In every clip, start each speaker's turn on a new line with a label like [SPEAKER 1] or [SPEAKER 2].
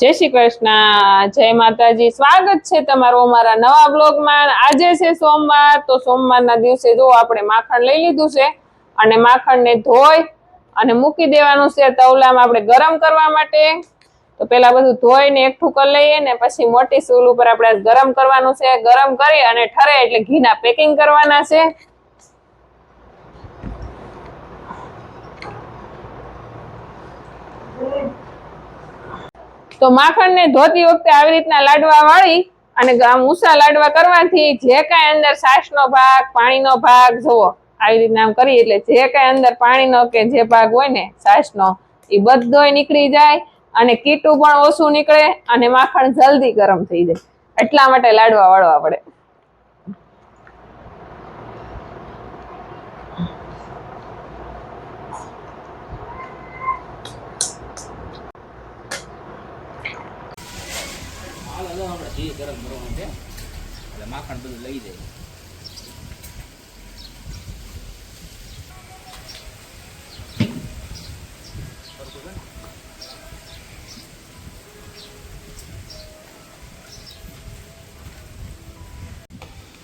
[SPEAKER 1] જય શ્રી કૃષ્ણ. જય માતાજી. સ્વાગત છે તમારું અમારા નવા બ્લોગમાં. આજે છે સોમવાર, તો સોમવારના દિવસે જો આપણે માખણ લઈ લીધું છે અને માખણને ધોઈ અને મૂકી દેવાનું છે તવલામાં આપણે ગરમ કરવા માટે. તો પેલા બધું ધોઈને એકઠું કરી લઈએ ને પછી મોટી સૂલ ઉપર આપણે ગરમ કરવાનું છે. ગરમ કરી અને ઠરે એટલે ઘીના પેકિંગ કરવાના છે. તો માખણને ધોતી વખતે આવી રીતના લાડવા વાળી અને ઊંચા લાડવા કરવાથી જે કાંઈ અંદર સાસનો ભાગ, પાણીનો ભાગ, જુઓ, આવી રીતના આમ કરીએ એટલે જે કાંઈ અંદર પાણીનો કે જે ભાગ હોય ને સાસનો એ બધોય નીકળી જાય અને કીટું પણ ઓછું નીકળે અને માખણ જલ્દી ગરમ થઈ જાય. એટલા માટે લાડવા વાળવા પડે.
[SPEAKER 2] હાલ આપણે ઘી ગરમ કરવાનું છે. એટલે માખણ બધું લઈ જાય.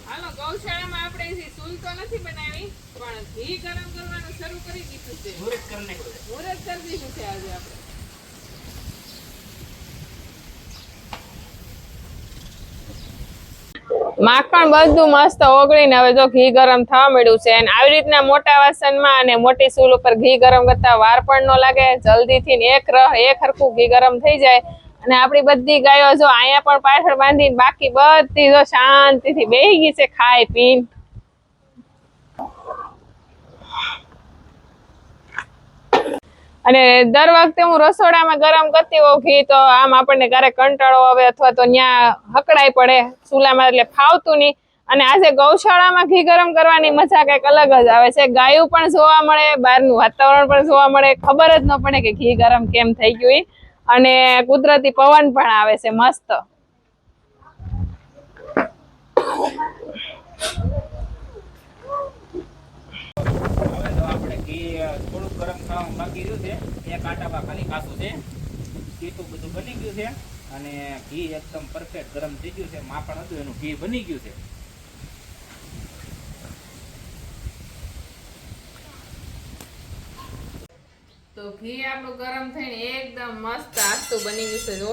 [SPEAKER 1] હાલો ગૌશાળામાં આપણે હજી તો નથી બનાવી પણ ઘી ગરમ કરવાનું શરૂ કરી દીધું છે.
[SPEAKER 2] મુહૂર્ત કરી
[SPEAKER 1] દીધું છે આજે આપણે. માખણ બધું મસ્ત ઓગળીને હવે જો ઘી ગરમ થવા મળ્યું છે અને આવી રીતના મોટા વાસણમાં અને મોટી સૂલ ઉપર ઘી ગરમ કરતા વાર પણ ન લાગે. જલ્દીથી એક રહ, એક હરખું ઘી ગરમ થઈ જાય. અને આપણી બધી ગાયો જો અહીંયા પણ પાછળ બાંધીને બાકી બધી જો શાંતિથી બેહી ગઈ છે ખાઈ, પીને. અને દર વખતે હું રસોડામાં ગરમ કરતી હોઉં ઘી તો આમ આપણને ક્યારેક કંટાળો આવે અથવા તો ત્યાં હકડાઈ પડે ચૂલામાં, એટલે ફાવતું નહીં. અને આજે ગૌશાળામાં ઘી ગરમ કરવાની મજા કંઈક અલગ જ આવે છે. ગાયું પણ જોવા મળે, બહારનું વાતાવરણ પણ જોવા મળે. ખબર જ ન પડે કે ઘી ગરમ કેમ થઈ ગયું. અને કુદરતી પવન પણ આવે છે, મસ્ત
[SPEAKER 2] હવે તો આપણે ઘી અ, થોડુંક ગરમ થવામાં બાકી રહ્યું છે. એક આટામાં ખાલી કાચું છે. કીટું બધું બની ગયું છે. અને ઘી એકદમ પરફેક્ટ ગરમ થઈ ગયું છે. માપણ હતું, એનું ઘી બની ગયું છે.
[SPEAKER 1] તો ઘી આપણું ગરમ થઈને એકદમ મસ્ત આસ્તું બની ગયું છે, જો.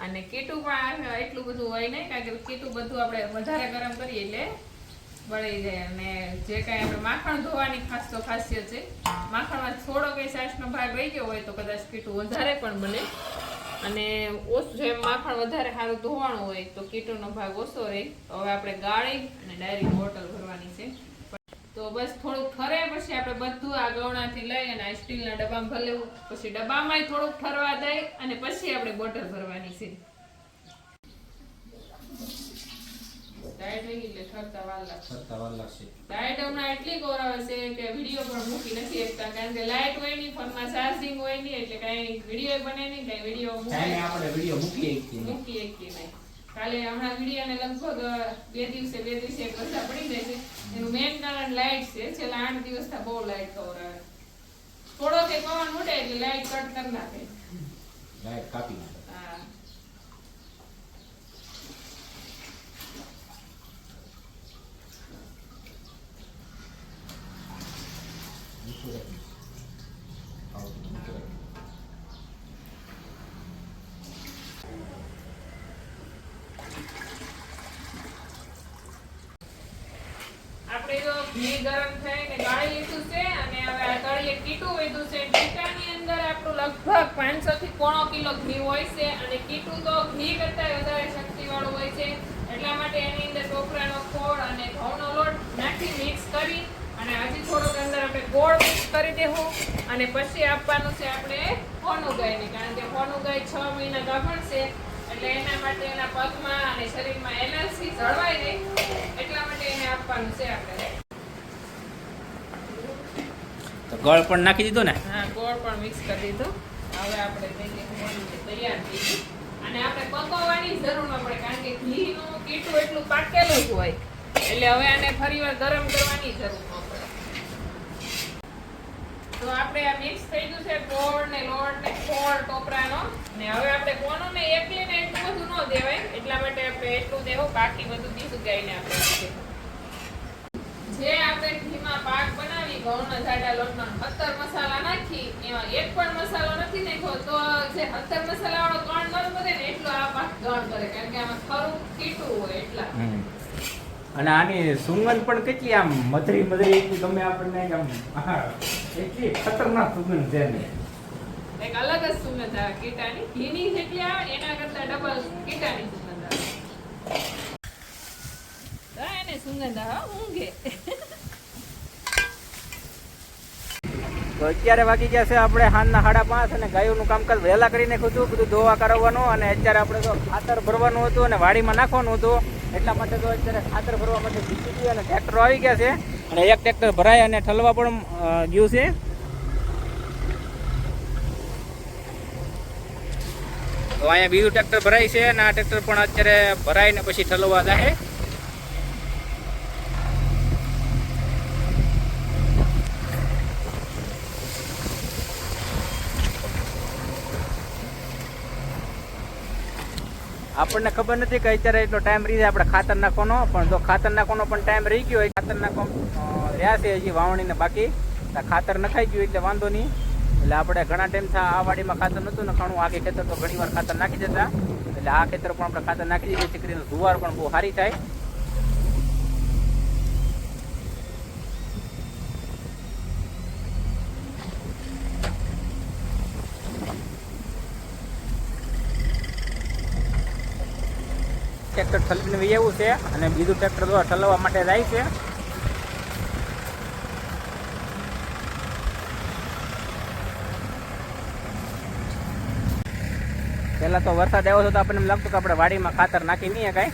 [SPEAKER 1] અને કીટું પણ એટલું બધું હોય નહીં, કારણ કે કીટું બધું આપણે વધારે ગરમ કરીએ એટલે બળી જાય અને જે કાંઈ આપણે માખણ ધોવાની ખાસ તો ખાસિયત છે. માખણમાં થોડો કંઈ સાસનો ભાગ રહી ગયો હોય તો કદાચ કીટું વધારે પણ બને. અને ઓછું જેમ માખણ વધારે સારું ધોવાનું હોય તો કીટુનો ભાગ ઓછો રહે. હવે આપણે ગાળી અને ડાયરેક્ટ બોટલ ભરવાની છે. તો બસ થોડુંક ઠરે પછી આપણે બધું આ ગવણાથી લઈ અને આ સ્ટીલના ડબ્બામાં ભરી લેવું. પછી ડબ્બામાંય થોડુંક ઠરવા દઈ અને પછી આપણે બોટલ ભરવાની છે. ડાયટ થઈ એટલે ઠરતા વાર લાગશે.
[SPEAKER 2] સત્તા વાર લાગશે.
[SPEAKER 1] લાઇટ હમણાં એટલી ગોરાવે છે કે વીડિયો પણ મૂકી નથી શકતા કારણ કે લાઇટ હોય નહીં ફોનમાં ચાર્જિંગ હોય નહીં એટલે કાંઈ વીડિયો બને નહીં કાંઈ વીડિયો
[SPEAKER 2] ટાઈમે આપણે વીડિયો મૂકીએ એક
[SPEAKER 1] મૂકી શકીએ નહીં. કાલે હમણાં વિડીયોને લગભગ બે દિવસે બે દિવસે એક પડી જાય છે. એનું મેઇન કારણ લાઇટ છે. છેલ્લા આઠ દિવસથી બહુ લાઇટ ખવડાવે થોડો કે પવન ઉડે એટલે લાઇટ કટ કરી નાખે.
[SPEAKER 2] લાઈટ કાપી નાખે.
[SPEAKER 1] હા
[SPEAKER 2] મૂકું રાખી. આવું મૂકું રાખી.
[SPEAKER 1] આપણે તો ઘી ગરમ થઈને ગાળી લીધું છે અને હવે આ અંદર આપણું લગભગ પાંચસો થી કિલો ઘી હોય છે અને કીટું તો ઘી કરતા વધારે શક્તિ વાળું હોય છે. એટલા માટે એની અંદર ટોપરાનો ખોળ અને ઘઉંનો લોટ નાખી મિક્સ કરી અને હજી થોડોક અંદર આપણે ગોળ મિક્સ કરી દેવું. અને પછી આપવાનું છે આપણે ફોનું ગાયને કારણ કે ફોનું ગાય છ મહિના ગભણશે એટલે એના માટે એના પગમાં અને શરીરમાં એનર્જી જળવાય રહે. એટલા માટે એને આપવાનું છે આપણે.
[SPEAKER 2] તો ગળ પણ નાખી દીધો ને?
[SPEAKER 1] હા ગોળ પણ મિક્સ કરી દીધો. હવે આપણે તૈયાર થઈ ગયું અને આપણે પકવવાની જરૂર ન પડે કારણ કે ઘીનું કીટું એટલું પાકેલું જ હોય. એટલે હવે આને ફરીવાર ગરમ કરવાની જરૂર પડે તો આપણે આ મિક્સ થઈ ગયું છે ગોળ ને લોટ ને ખોળ ટોપરાનો. ને હવે આપણે કોનો ને દેવાય. એટલા માટે આપણે એટલું દેવું બાકી બધું બીજું ગાઈને આપણે જે આપણે ઘીમાં પાક બનાવી, ઘઉંના જાડા લોટનો હતર મસાલા નાખી, એમાં એક પણ મસાલો નથી નાખ્યો, તો જે હતર મસાલા વાળો કણ ન બને ને એટલો આ પાક ગણ કરે. કારણ કે આમાં ખરું કીટું હોય એટલા.
[SPEAKER 2] અને આની સુગંધ પણ કેટલી આમ મધરી મધરી એટલી ગમે આપણને કે આમ એટલી ખતરનાક સુગંધ છે ને
[SPEAKER 1] એક અલગ જ સુગંધ આવે કીટાની. ઘીની જેટલી આવે એના કરતા ડબલ કીટાની સુગંધ આવે. એને સુગંધ આવે ઊંઘે.
[SPEAKER 2] તો અત્યારે વાગી ગયા છે આપણે હાનના સાડા પાંચ અને ગાયોનું કામકાજ વહેલા કરી નાખ્યું હતું બધું ધોવા કરાવવાનું અને અત્યારે આપણે તો ખાતર ભરવાનું હતું અને વાડીમાં નાખવાનું હતું. એટલા માટે તો અત્યારે ખાતર ભરવા માટે જીસીબી અને ટ્રેક્ટરો આવી ગયા છે. અને એક ટ્રેક્ટર ભરાય અને ઠલવા પણ ગયું છે. તો અહીંયા બીજું ટ્રેક્ટર ભરાય છે અને આ ટ્રેક્ટર પણ અત્યારે ભરાય ને પછી ઠલવા જાય આપણને ખબર નથી કે અત્યારે એટલો ટાઈમ રહી આપણે ખાતર નાખવાનો, પણ જો ખાતર નાખવાનો પણ ટાઈમ રહી ગયો હોય, ખાતર નાખવા રહ્યા છે હજી વાવણીને બાકી. ખાતર નખાઈ ગયું એટલે વાંધો નહીં. એટલે આપણે ઘણા ટાઈમથી આ વાડીમાં ખાતર નહોતું નખાણું આખી ખેતર તો ઘણી વાર ખાતર નાખી દેતા. એટલે આ ખેતર પણ આપણે ખાતર નાખી દઈએ છીએ કરીને જુવાર પણ બહુ સારી થાય. ટ્રેક્ટર ઠલવીને વહી છે અને બીજું ટ્રેક્ટર દ્વારા ઠલવવા માટે જાય છે. પહેલા તો વરસાદ આવ્યો હતો તો આપણને એમ લાગતું કે આપણે વાડીમાં ખાતર નાખી નહીં કાંઈ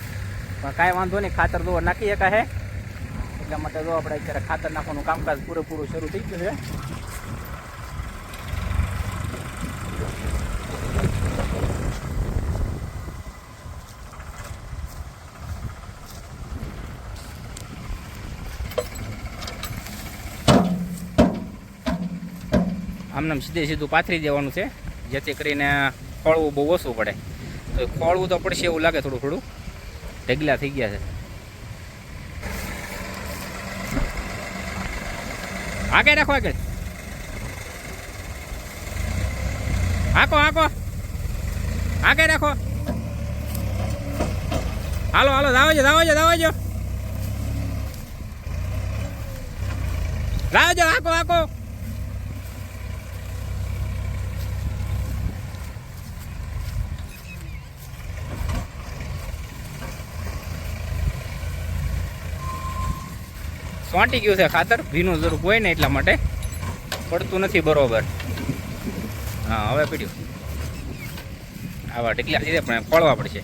[SPEAKER 2] પણ કાંઈ વાંધો નહીં, ખાતર જો નાખી શકાય એટલા માટે જો આપણે અત્યારે ખાતર નાખવાનું કામકાજ પૂરેપૂરું શરૂ થઈ ગયું છે. આમને સીધે સીધું પાથરી દેવાનું છે, જેથી કરીને ખોળવું બહુ ઓછું પડે. તો ખોળવું તો પડશે એવું લાગે થોડું થોડું. ઢગલા થઈ ગયા છે. આગળ રાખો આગળ. આકો આકો આગળ રાખો. હાલો હાલો દાવો જો દાવો જો દાવો જો લાવો જો હાકો હાકો. સોંટી ગયું છે ખાતર. ભીનું જરૂર હોય ને એટલા માટે પડતું નથી બરોબર. હા, હવે પીડ્યું. આવા ઢીકલા સીધે પણ પડવા પડશે.